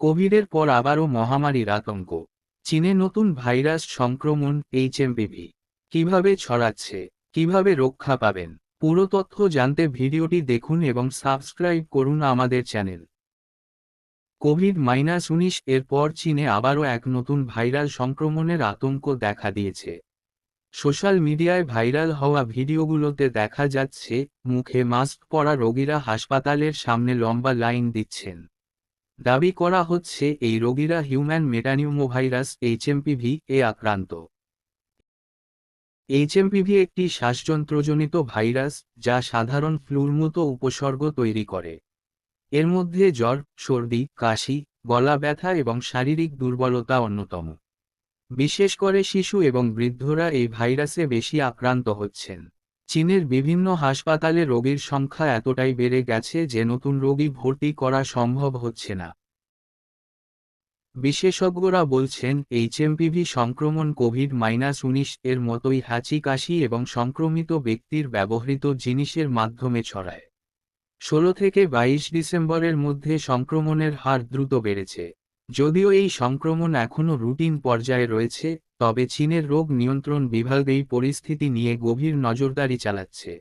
কোভিডের পর আবারও মহামারীর আতঙ্ক। চীনে নতুন ভাইরাস সংক্রমণ এইচএমপিভি কীভাবে ছড়াচ্ছে? কীভাবে রক্ষা পাবেন? পুরো তথ্য জানতে ভিডিওটি দেখুন এবং সাবস্ক্রাইব করুন আমাদের চ্যানেল। কোভিড মাইনাস উনিশ এর পর চীনে আবারও এক নতুন ভাইরাল সংক্রমণের আতঙ্ক দেখা দিয়েছে। সোশ্যাল মিডিয়ায় ভাইরাল হওয়া ভিডিওগুলোতে দেখা যাচ্ছে, মুখে মাস্ক পরা রোগীরা হাসপাতালের সামনে লম্বা লাইন দিচ্ছেন। দাবি করা হচ্ছে এই রোগীরা হিউম্যান মেটানিউমোভাইরাস এইচএমপিভি এ আক্রান্ত। এইচএমপিভি একটি শ্বাসযন্ত্রজনিত ভাইরাস যা সাধারণ ফ্লুর মতো উপসর্গ তৈরি করে। এর মধ্যে জ্বর, সর্দি, কাশি, গলা ব্যথা এবং শারীরিক দুর্বলতা অন্যতম। বিশেষ করে শিশু এবং বৃদ্ধরা এই ভাইরাসে বেশি আক্রান্ত হচ্ছেন। চীনের বিভিন্ন হাসপাতালে রোগীর সংখ্যা এতটাই বেড়ে গেছে যে নতুন রোগী ভর্তি করা সম্ভব হচ্ছে না। বিশেষজ্ঞরা বলছেন এইচএমপিভি সংক্রমণ কোভিড মাইনাস উনিশ এর মতোই হাঁচি কাশি এবং সংক্রমিত ব্যক্তির ব্যবহৃত জিনিসের মাধ্যমে ছড়ায়। ষোলো থেকে বাইশ ডিসেম্বরের মধ্যে সংক্রমণের হার দ্রুত বেড়েছে। যদিও এই সংক্রমণ এখনও রুটিন পর্যায়ে রয়েছে, তবে চীনের রোগ নিয়ন্ত্রণ বিভাগ এই পরিস্থিতি নিয়ে গভীর নজরদারি চালাচ্ছে।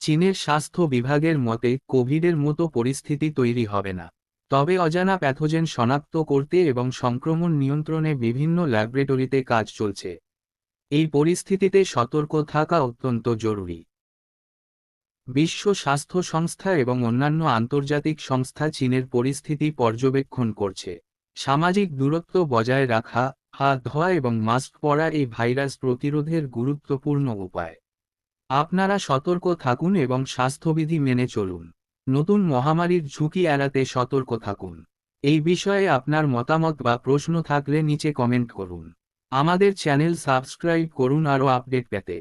চীনের স্বাস্থ্য বিভাগের মতে, কোভিডের মতো পরিস্থিতি তৈরি হবে না। তবে অজানা প্যাথোজেন শনাক্ত করতে এবং সংক্রমণ নিয়ন্ত্রণে বিভিন্ন ল্যাবরেটরিতে কাজ চলছে। এই পরিস্থিতিতে সতর্ক থাকা অত্যন্ত জরুরি। বিশ্ব স্বাস্থ্য সংস্থা এবং অন্যান্য আন্তর্জাতিক সংস্থা চীনের পরিস্থিতি পর্যবেক্ষণ করছে। সামাজিক দূরত্ব বজায় রাখা, হাত ধোয়া এবং মাস্ক পরা এই ভাইরাস প্রতিরোধের গুরুত্বপূর্ণ উপায়। আপনারা সতর্ক থাকুন এবং স্বাস্থ্যবিধি মেনে চলুন। নতুন মহামারীর ঝুঁকি এড়াতে সতর্ক থাকুন। এই বিষয়ে আপনার মতামত বা প্রশ্ন থাকলে নিচে কমেন্ট করুন। আমাদের চ্যানেল সাবস্ক্রাইব করুন আরও আপডেট পেতে।